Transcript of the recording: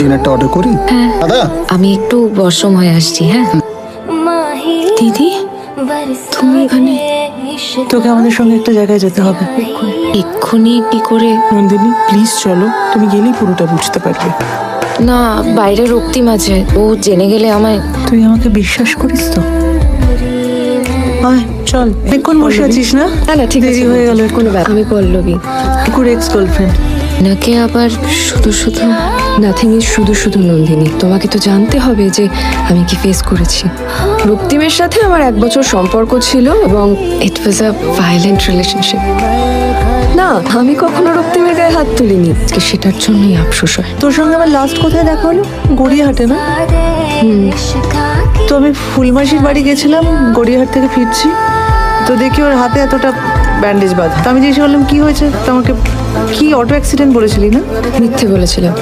ডিনারটা অর্ডার করি? দাদা? আমি একটু ওয়াশরুম হয়ে আসছি হ্যাঁ। দিদি তুমি এখানে? তোকে আমাদের সঙ্গে একটা জায়গায় যেতে হবে। এক্ষুনি কি করে? নন্দিনী প্লিজ চলো। তুমি গেলেই পুরোটা বুঝতে পারবে। না বাইরে রক্তিম আছে। ও জেনে গেলে আমায় তুই আমাকে বিশ্বাস করিস তো? চল। অনেকক্ষণ বসে আছিস না? না ঠিক আছে। দেরি হয়ে গেল কোনো ব্যাপার আমি পল্লবী। কুকুর এক্স গার্লফ্রেন্ড নাকে আবার শুধু শুধু? নাথিং ইজ শুধু শুধু নন্দিনী। তোমাকে তো জানতে হবে যে আমি কি ফেস করেছি। রক্তিমের সাথে আমার এক বছর সম্পর্ক ছিল এবং ইট ওয়াজ আ ভায়োলেন্ট রিলেশনশিপ না আমি কখনো রক্তিমের গায়ে হাত তুলিনি। আজকে সেটার জন্যই আফসোস হয়। তোর সঙ্গে আমার লাস্ট কোথায় দেখা হলো? গড়িয়াহাটে না? তো আমি ফুলমাসির বাড়ি গেছিলাম গড়িয়াহাট থেকে ফিরছি। তো দেখি ওর হাতে এতটা ব্যান্ডেজ বাদ তো আমি জিজ্ঞেস করলাম, কি হয়েছে? তোমাকে কি অটো অ্যাক্সিডেন্ট বলেছিলি না? মিথ্যে বলেছিলাম।